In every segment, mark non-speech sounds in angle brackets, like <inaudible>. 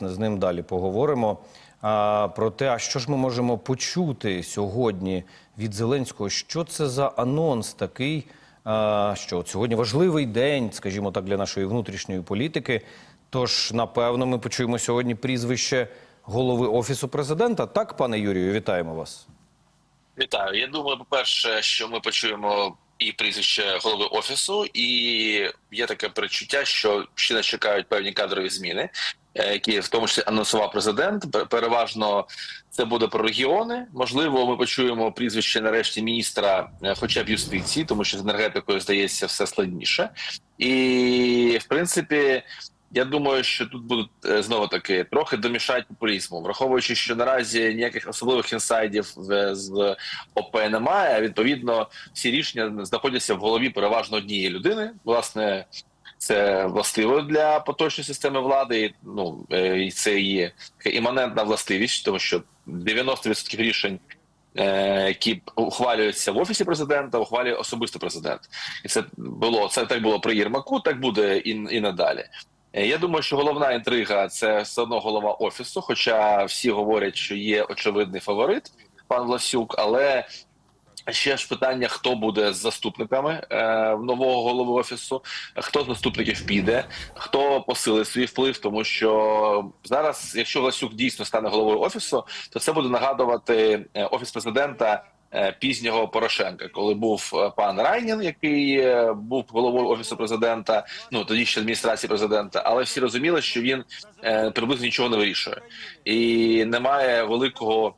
З ним далі поговоримо. А, про те, а що ж ми можемо почути сьогодні від Зеленського? Що це за анонс такий? А, що от сьогодні важливий день, скажімо так, для нашої внутрішньої політики. Тож, напевно, ми почуємо сьогодні прізвище голови офісу президента. Так, пане Юрію, вітаємо вас. Вітаю. Я думаю, по-перше, що ми почуємо і прізвище голови офісу, і є таке перечуття, що ще нас чекають певні кадрові зміни, які в тому числі анонсував президент. Переважно це буде про регіони. Можливо, ми почуємо прізвище нарешті міністра, е, хоча б юстиції, тому що з енергетикою здається все складніше. І в принципі. Я думаю, що тут будуть е, знову таки трохи домішають популізму, враховуючи, що наразі ніяких особливих інсайдів з ОП немає. Відповідно, всі рішення знаходяться в голові переважно однієї людини. Власне, це властиво для поточної системи влади. і, Ну е, і це є така іманентна властивість, тому що 90% рішень. е, Які ухвалюються в офісі президента, ухвалює особисто президент, і це було це так було при Єрмаку, так буде і, і надалі. Е, Я думаю, що головна інтрига це все одно голова офісу. Хоча всі говорять, що є очевидний фаворит пан Власюк, але ще ж питання: хто буде з заступниками е, нового голови офісу, хто з заступників піде, хто посилить свій вплив, тому що зараз, якщо Власюк дійсно стане головою офісу, то це буде нагадувати е, офіс президента. е, Пізнього Порошенка, коли був е, пан Райнін, який був головою офісу президента, ну тоді ще адміністрації президента, але всі розуміли, що він приблизно нічого не вирішує. І немає великого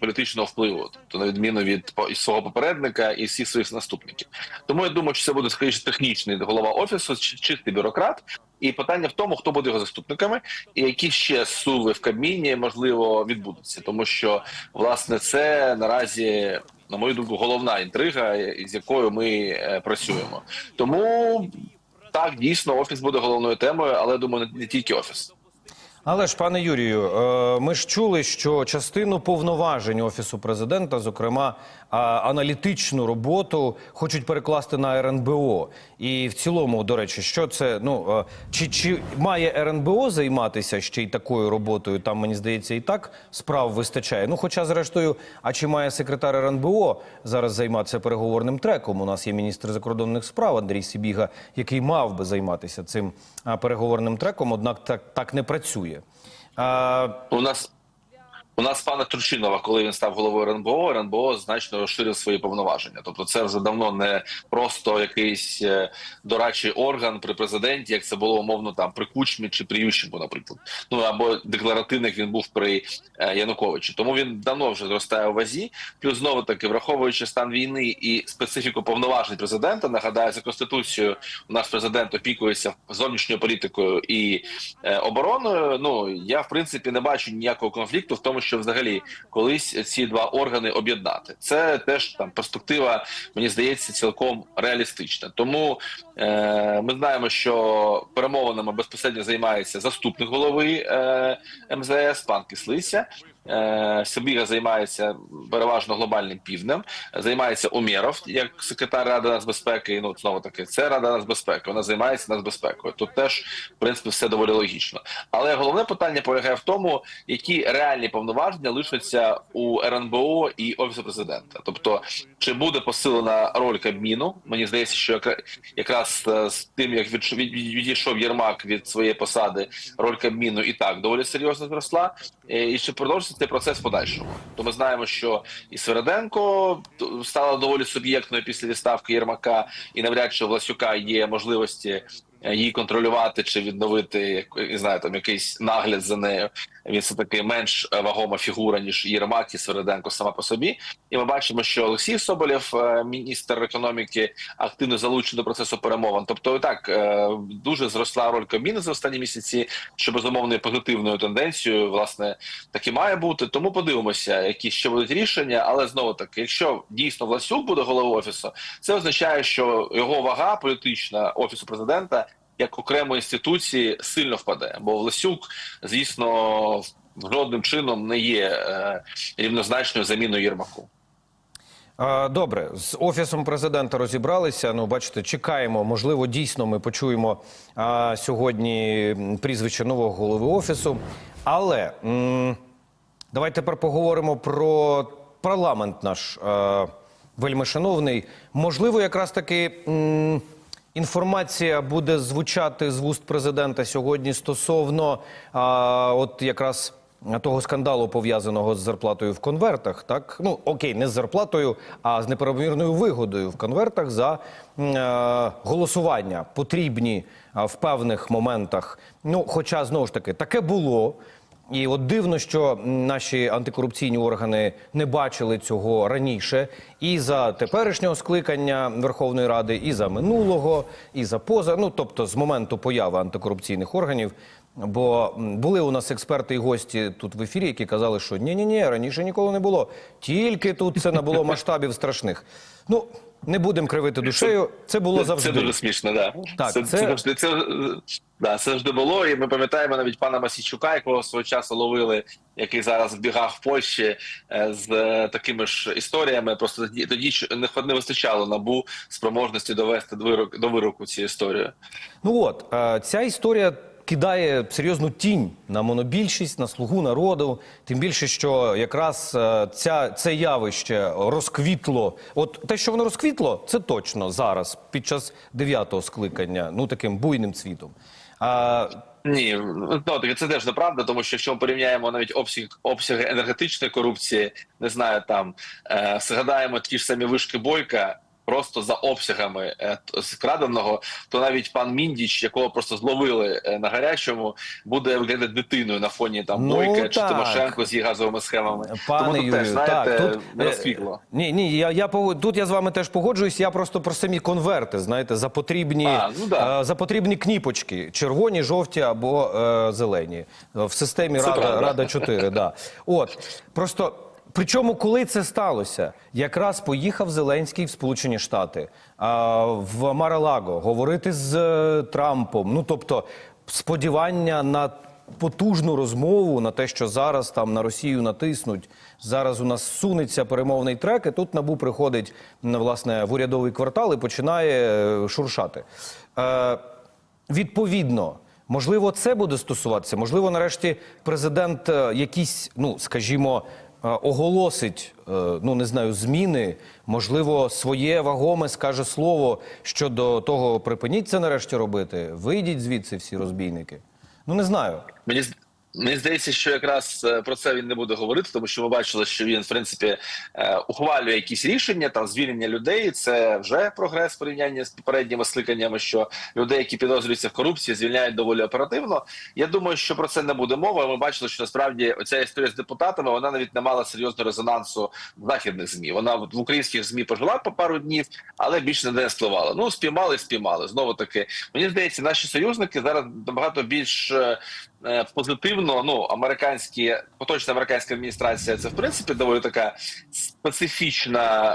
політичного впливу, тобто на відміну від свого попередника і всіх своїх наступників. Тому я думаю, що це буде скоріше технічний голова офісу, чистий бюрократ. І питання в тому, хто буде його заступниками, і які ще суви в Кабміні можливо відбудуться, тому що власне це наразі. На мою думку, головна інтрига, з якою ми е, працюємо. Тому так дійсно офіс буде головною темою, але думаю, не тільки офіс. Але ж, пане Юрію, е, ми ж чули, що частину повноважень офісу президента, зокрема аналітичну роботу, хочуть перекласти на РНБО. І в цілому, до речі, що це ну е, чи, чи має РНБО займатися ще й такою роботою? Там мені здається, і так справ вистачає. Ну, хоча, зрештою, а чи має секретар РНБО зараз займатися переговорним треком? У нас є міністр закордонних справ Андрій Сібіга, який мав би займатися цим переговорним треком, однак так, так не працює. А, У нас у нас пана Турчинова, коли він став головою РНБО, РНБО значно розширив свої повноваження. Тобто, це вже давно не просто якийсь е, дорадчий орган при президенті, як це було умовно там при Кучмі чи при Ющенку, наприклад. Ну або декларативний як він був при е, Януковичі. Тому він давно вже зростає у вазі. Плюс знову таки, враховуючи стан війни і специфіку повноважень президента, нагадаю за конституцією, у нас президент опікується зовнішньою політикою і е, обороною. Ну я в принципі не бачу ніякого конфлікту в тому, що взагалі колись ці два органи об'єднати. Це теж там перспектива, мені здається, цілком реалістична. Тому е, ми знаємо, що перемовинами безпосередньо займається заступник голови е, МЗС, пан Кислиця. Е, Сибіга займається переважно глобальним півднем, займається Умєров як секретар Ради нацбезпеки. Ну знову таки, це Рада нацбезпеки. Вона займається нацбезпекою. Тут теж в принципі все доволі логічно. Але головне питання полягає в тому, які реальні повноваження лишаться у РНБО і офісу президента. Тобто, чи буде посилена роль Кабміну? Мені здається, що якра- якраз е, з тим, як від- від- відійшов Єрмак від своєї посади, роль Кабміну і так доволі серйозно зросла. Е, І чи продовжиться цей процес подальшому? То ми знаємо, що і Свереденко стала доволі суб'єктною після відставки Єрмака, і навряд чи у Власюка є можливості її контролювати чи відновити не знаю, там якийсь нагляд за нею. Він все таки менш е, вагома фігура ніж Єрмак і Свереденко сама по собі. І ми бачимо, що Олексій Соболєв, е, міністр економіки, активно залучений до процесу перемовин. Тобто, так е, дуже зросла роль Кабміну за останні місяці, що безумовно позитивною тенденцією, власне, так і має бути. Тому подивимося, які ще будуть рішення. Але знову таки, якщо дійсно Власюк буде головою офісу, це означає, що його вага політична офісу президента як окремої інституції сильно впаде. Бо Власюк, звісно, жодним чином не є е, рівнозначною заміною Єрмаку. Добре, з офісом президента розібралися. Ну, бачите, чекаємо. Можливо, дійсно ми почуємо а, сьогодні прізвище нового голови офісу. Але м, давайте тепер поговоримо про парламент наш е, вельми шановний. Можливо, якраз таки м, інформація буде звучати з вуст президента сьогодні стосовно а, от якраз. Того скандалу пов'язаного з зарплатою в конвертах, так ну окей, не з зарплатою, а з неправомірною вигодою в конвертах за м, е, голосування потрібні а, в певних моментах. Ну, хоча знову ж таки таке було. І от дивно, що наші антикорупційні органи не бачили цього раніше, і за теперішнього скликання Верховної Ради, і за минулого, і за поза. Ну тобто з моменту появи антикорупційних органів. Бо були у нас експерти і гості тут в ефірі, які казали, що ні, ні, ні, раніше ніколи не було. Тільки тут це набуло масштабів страшних. Ну не будемо кривити душею. Це було завжди. це дуже смішно, да. Так, це, це- це... завжди це, да, це завжди було. І ми пам'ятаємо навіть пана Масійчука, якого свого часу ловили, який зараз вбігав в Польщі е, з е, такими ж історіями. Просто тоді, тоді не, не вистачало набу спроможності довести до вироку, до вироку цю історію. Ну от е, ця історія кидає серйозну тінь на монобільшість, на слугу народу. Тим більше, що якраз е, ця це явище розквітло. От те, що воно розквітло, це точно зараз, під час дев'ятого скликання, ну таким буйним цвітом. А Ні, ну це теж неправда, тому що якщо ми порівняємо навіть обсяг обсяги енергетичної корупції, не знаю, там е, згадаємо ті ж самі вишки бойка. Просто за обсягами е, т- з краденого, то навіть пан Міндіч, якого просто зловили е, на гарячому, буде виглядати дитиною на фоні там Ну, бойка чи. Тимошенко з її газовими схемами. Пане Тому тут Юрію, теж знаєте, так, тут, не е, розквітло. Ні, ні, я, я тут я з вами теж погоджуюсь. Я просто про самі конверти, знаєте, за потрібні, А, ну да. е, за потрібні кніпочки: червоні, жовті або е, зелені е, в системі Це Рада, правда. Рада 4. Да. От просто. Причому, коли це сталося, якраз поїхав Зеленський в Сполучені Штати в Маралаго говорити з е, Трампом. Ну тобто, сподівання на потужну розмову на те, що зараз там на Росію натиснуть. Зараз у нас сунеться перемовний трек, і тут набу приходить м, власне в урядовий квартал і починає е, шуршати. Е, відповідно. Можливо, це буде стосуватися. Можливо, нарешті президент е, якісь, ну скажімо, оголосить, е, ну не знаю, зміни. Можливо, своє вагоме скаже слово щодо того, припиніть це нарешті робити. Вийдіть звідси всі розбійники. Ну не знаю. Мені мені здається, що якраз е, про це він не буде говорити, тому що ми бачили, що він в принципі е, ухвалює якісь рішення там звільнення людей. Це вже прогрес в порівнянні з попередніми скликаннями. Що людей, які підозрюються в корупції, звільняють доволі оперативно. Я думаю, що про це не буде мови. Ми бачили, що насправді оця історія з депутатами вона навіть не мала серйозного резонансу в західних змі. Вона в українських змі пожила по пару днів, але більше не спливала. Ну спіймали, спіймали. Знову таки, мені здається, наші союзники зараз набагато більш е, позитивно. Ну, американські поточна американська адміністрація це в принципі доволі така специфічна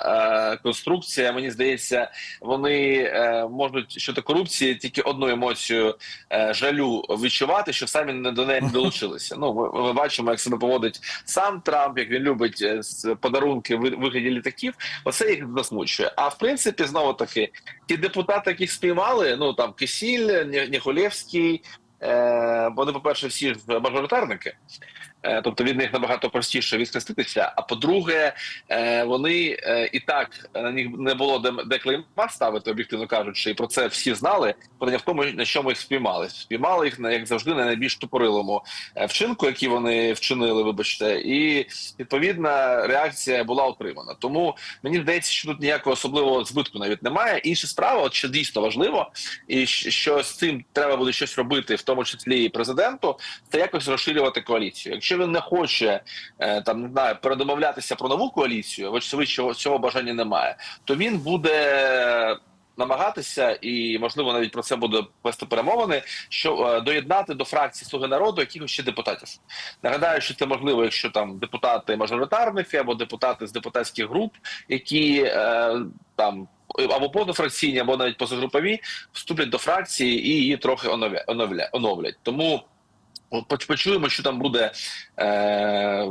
е, конструкція. Мені здається, вони е, можуть щодо корупції тільки одну емоцію е, жалю відчувати, що самі не до неї не долучилися. Ну, ми, ми бачимо, як себе поводить сам Трамп, як він любить е, подарунки в вигляді літаків. Оце їх засмучує. А в принципі, знову таки, ті депутати, яких спіймали, ну там Кисіль, Ні- Ніхолєвський. Е, вони, по-перше, всі ж мажоритарники, тобто від них набагато простіше відхреститися. А по-друге, е, вони е, і так на них не було де, де клейма ставити, об'єктивно кажучи, і про це всі знали. Питання в тому, на чому їх спіймали. Спіймали їх як завжди на найбільш тупорилому е, вчинку, який вони вчинили, вибачте, і відповідна реакція була отримана. Тому мені здається, що тут ніякого особливого збитку навіть немає. Інша справа, от що дійсно важливо, і що з цим треба буде щось робити, в тому числі і президенту, це якось розширювати коаліцію. Якщо він не хоче е, там не знаю передомовлятися про нову коаліцію, вочевидь, цього, бажання немає, то він буде. Намагатися і можливо навіть про це буде вести перемовини, що е, доєднати до фракції Слуги народу якихось ще депутатів. Нагадаю, що це можливо, якщо там депутати мажоритарники або депутати з депутатських груп, які е, там або позафракційні, або навіть позагрупові, вступлять до фракції і її трохи оновля, оновля, оновлять. Тому от поч- почуємо, що там буде е,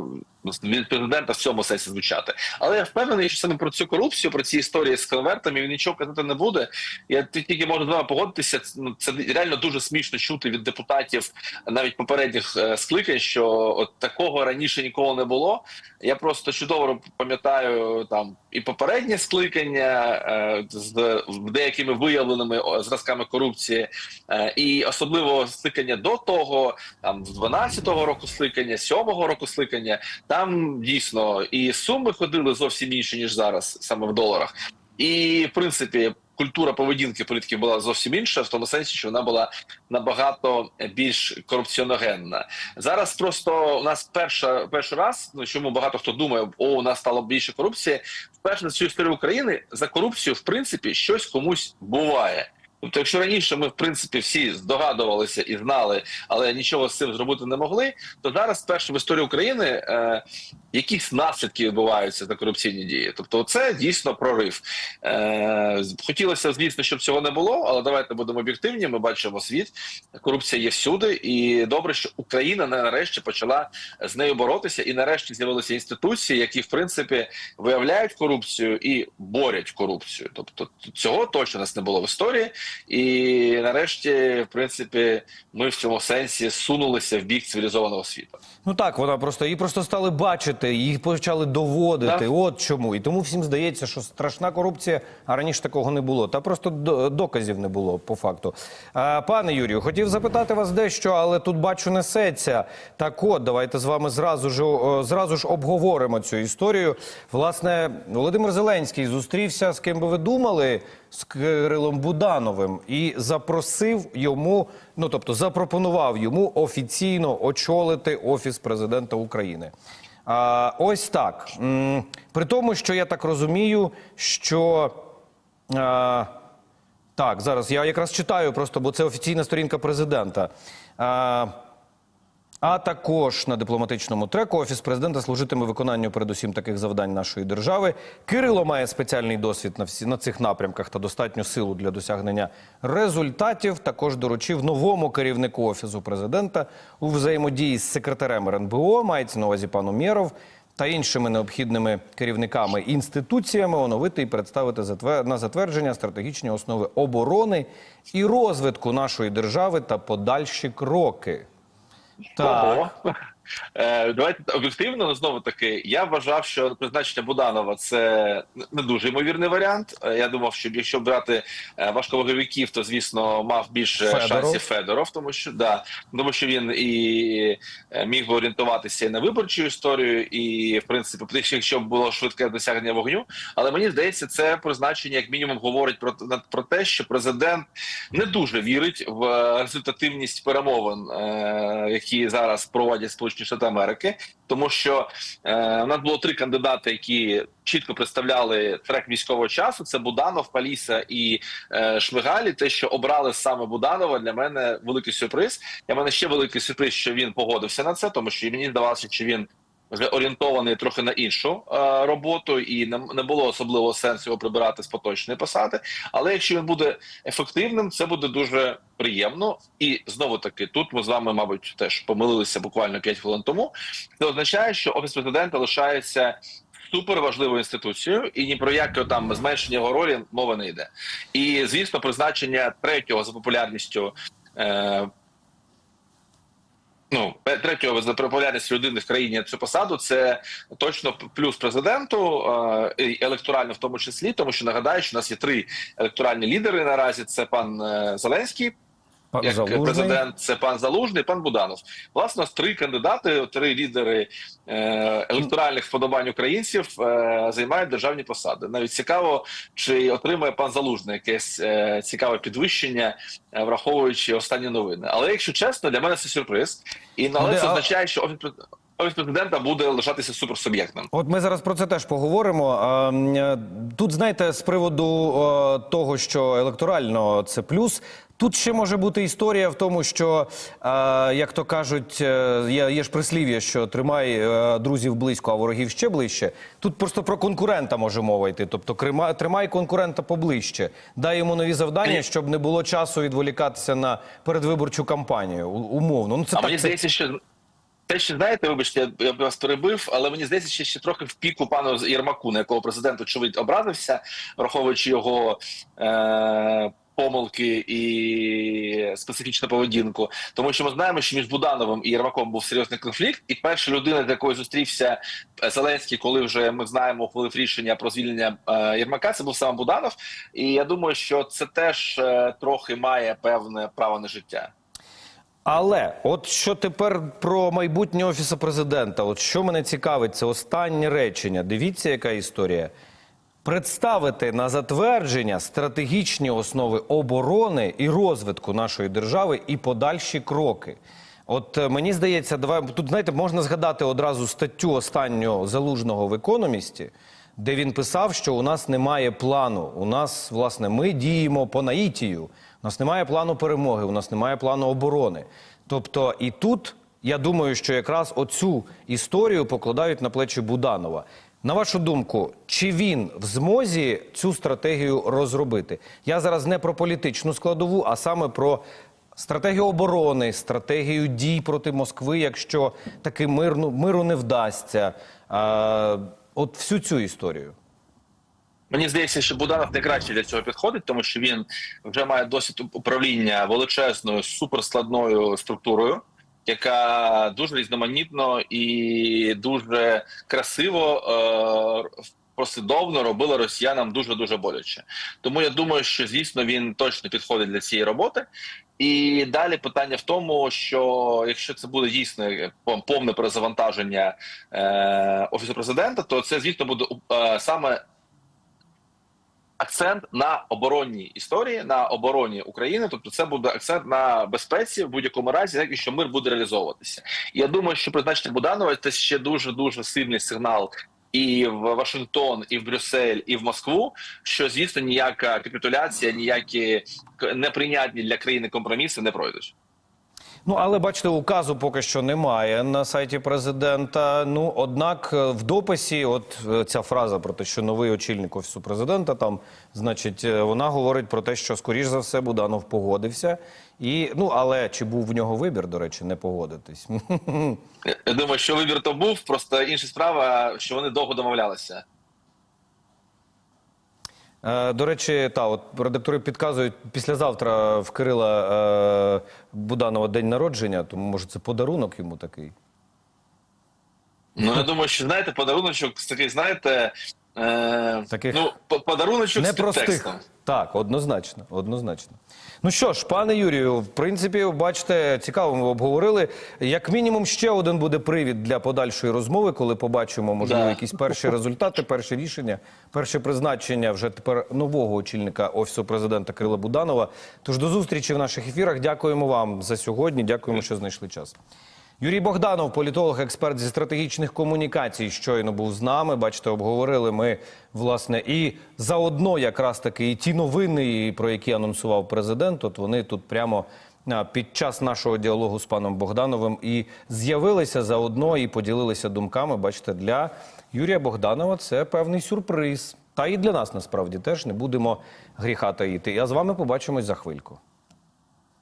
від президента в цьому сенсі звучати. Але я впевнений, що саме про цю корупцію, про ці історії з конвертами він нічого казати не буде. Я тільки можу з вами погодитися. Це, ну, реально дуже смішно чути від депутатів навіть попередніх е, скликань, що от такого раніше ніколи не було. Я просто чудово пам'ятаю там і попереднє скликання е, з деякими виявленими зразками корупції, е, і особливо скликання до того, там з 12-го року скликання, 7-го року скликання. Там дійсно і суми ходили зовсім інші ніж зараз, саме в доларах. І в принципі. Культура поведінки політиків була зовсім інша, в тому сенсі, що вона була набагато більш корупціоногенна. Зараз просто у нас перша перший раз, ну чому багато хто думає, о, у нас стало більше корупції. Вперше за всю історію України за корупцію, в принципі, щось комусь буває. Тобто, якщо раніше ми в принципі всі здогадувалися і знали, але нічого з цим зробити не могли, то зараз перше в історії України е, якісь наслідки відбуваються за корупційні дії. Тобто, це дійсно прорив. Е, хотілося, звісно, щоб цього не було, але давайте будемо об'єктивні. Ми бачимо світ, корупція є всюди, і добре, що Україна нарешті почала з нею боротися, і нарешті з'явилися інституції, які в принципі виявляють корупцію і борять корупцію. Тобто цього точно нас не було в історії. І нарешті, в принципі, ми в цьому сенсі сунулися в бік цивілізованого світу. Ну так, вона просто її просто стали бачити, їх почали доводити. Да. От чому. І тому всім здається, що страшна корупція, а раніше такого не було. Та просто до- доказів не було по факту. А, пане Юрію, хотів запитати вас дещо, але тут бачу несеться. Так от, давайте з вами зразу ж зразу ж обговоримо цю історію. Власне, Володимир Зеленський зустрівся з ким би ви думали з Кирилом Будановим і запросив йому, ну тобто запропонував йому офіційно очолити офіс президента України. Ось так. При тому, що я так розумію, що. Так, зараз я якраз читаю просто, бо це офіційна сторінка президента. А, також на дипломатичному треку офіс президента служитиме виконанню передусім таких завдань нашої держави. Кирило має спеціальний досвід на всі на цих напрямках та достатню силу для досягнення результатів. Також доручив новому керівнику офісу президента у взаємодії з секретарем РНБО, мається на увазі пану Мєров, та іншими необхідними керівниками інституціями оновити і представити на затвердження стратегічні основи оборони і розвитку нашої держави та подальші кроки. Так. Ого. Е, давайте об'єктивно, але знову таки, я вважав, що призначення Буданова це не дуже ймовірний варіант. Е, Я думав, що якщо брати е, важковаговиків, то звісно мав більше Федоров. шансів Федоров, тому що да, тому що він і міг би орієнтуватися і на виборчу історію, і в принципі, якщо б було швидке досягнення вогню. Але мені здається, це призначення як мінімум говорить про, про те, що президент не дуже вірить в результативність перемовин, які зараз проводять Сполучені Штати Америки, тому що е, у нас було три кандидати, які чітко представляли трек військового часу. Це Буданов, Паліса і е, Шмигалі. Те, що обрали саме Буданова, для мене великий сюрприз. Для мене ще великий сюрприз, що він погодився на це, тому що мені здавалося, що він вже орієнтований трохи на іншу е, роботу, і не, не було особливого сенсу його прибирати з поточної посади. Але якщо він буде ефективним, це буде дуже приємно. І знову таки, тут ми з вами, мабуть, теж помилилися буквально 5 хвилин тому. Це означає, що офіс президента лишається. Супер важливою інституцією, і ні про яке там зменшення його ролі мова не йде. І звісно, призначення третього за популярністю е, Ну, третього за популярність людини в країні цю посаду це точно плюс президенту, електорально в тому числі, тому що нагадаю, що у нас є три електоральні лідери наразі: це пан е, Зеленський, як Залужний. президент, це пан Залужний, пан Буданов. Власне, три кандидати, три лідери е, електоральних вподобань українців е, займають державні посади. Навіть цікаво, чи отримає пан Залужний якесь е, цікаве підвищення, враховуючи останні новини. Але якщо чесно, для мене це сюрприз, і але це означає, що офіс президента буде лишатися суперсуб'єктним. От ми зараз про це теж поговоримо. Е, Тут, знаєте, з приводу того, що електорально це плюс. Тут ще може бути історія в тому, що, е, як то кажуть, е, є, є ж прислів'я, що тримай друзів близько, а ворогів ще ближче. Тут просто про конкурента може мова йти. Тобто тримай конкурента поближче, дай йому нові завдання, щоб не було часу відволікатися на передвиборчу кампанію. Умовно. Ну це А так мені це що Те, що знаєте, вибачте, я, б вас перебив, але мені здається, ще, ще трохи в піку пану Єрмаку, на якого президент очевидь образився, враховуючи його е- помилки і специфічну поведінку. Тому що ми знаємо, що між Будановим і Єрмаком був серйозний конфлікт, і перша людина, з якою зустрівся е, Зеленський, коли вже ми знаємо, ухвалив рішення про звільнення е- Єрмака, це був сам Буданов. І я думаю, що це теж е- трохи має певне право на життя. Але от що тепер про майбутнє офісу президента? От що мене цікавить, це останнє речення. Дивіться, яка історія. Представити на затвердження стратегічні основи оборони і розвитку нашої держави і подальші кроки. От е, мені здається, давай тут знаєте, можна згадати одразу статтю останнього залужного в економісті, де він писав, що у нас немає плану. У нас, власне, ми діємо по наїтію. У нас немає плану перемоги, у нас немає плану оборони. Тобто, і тут я думаю, що якраз оцю історію покладають на плечі Буданова. На вашу думку, чи він в змозі цю стратегію розробити? Я зараз не про політичну складову, а саме про стратегію оборони, стратегію дій проти Москви, якщо таки мирну, миру не вдасться. А, от всю цю історію. Мені здається, що Буданов найкраще для цього підходить, тому що він вже має досвід управління величезною суперскладною структурою, яка дуже різноманітно і дуже красиво е- послідовно робила росіянам дуже дуже боляче. Тому я думаю, що звісно він точно підходить для цієї роботи. І далі питання в тому, що якщо це буде дійсно повне перезавантаження е, офісу президента, то це звісно буде е, саме акцент на оборонній історії, на обороні України. Тобто, це буде акцент на безпеці в будь-якому разі, так і що мир буде реалізовуватися. Я думаю, що призначення Буданова це ще дуже дуже сильний сигнал. І в Вашингтон, і в Брюссель, і в Москву, що звісно ніяка капітуляція, ніякі неприйнятні для країни компроміси не пройдуть. Ну, але бачите, указу поки що немає на сайті президента. Ну, однак, е, в дописі, от е, ця фраза про те, що новий очільник офісу президента, там, значить, е, вона говорить про те, що скоріш за все Буданов погодився. І ну, але чи був в нього вибір, до речі, не погодитись? <laughs> Я- думаю, що вибір то був, просто інша справа, що вони довго домовлялися. Е, До речі, та от редактори підказують післязавтра в Кирила е, Буданова день народження, тому може це подарунок йому такий. Ну я думаю, що знаєте, подаруночок такий, знаєте, е, Таких ну по- подаруночок з Непростих. підтекстом. Так, однозначно, однозначно. Ну що ж, пане Юрію, в принципі, бачите, цікаво, ми обговорили. Як мінімум, ще один буде привід для подальшої розмови, коли побачимо, можливо, Да. якісь перші результати, перші рішення, перше призначення вже тепер нового очільника офісу президента Кирила Буданова. Тож до зустрічі в наших ефірах. Дякуємо вам за сьогодні. Дякуємо, що знайшли час. Юрій Богданов, політолог, експерт зі стратегічних комунікацій, щойно був з нами. Бачите, обговорили ми власне і заодно якраз таки і ті новини, про які анонсував президент. От вони тут прямо під час нашого діалогу з паном Богдановим і з'явилися заодно і поділилися думками. Бачите, для Юрія Богданова це певний сюрприз. Та і для нас насправді теж не будемо гріха таїти. Я з вами побачимось за хвильку.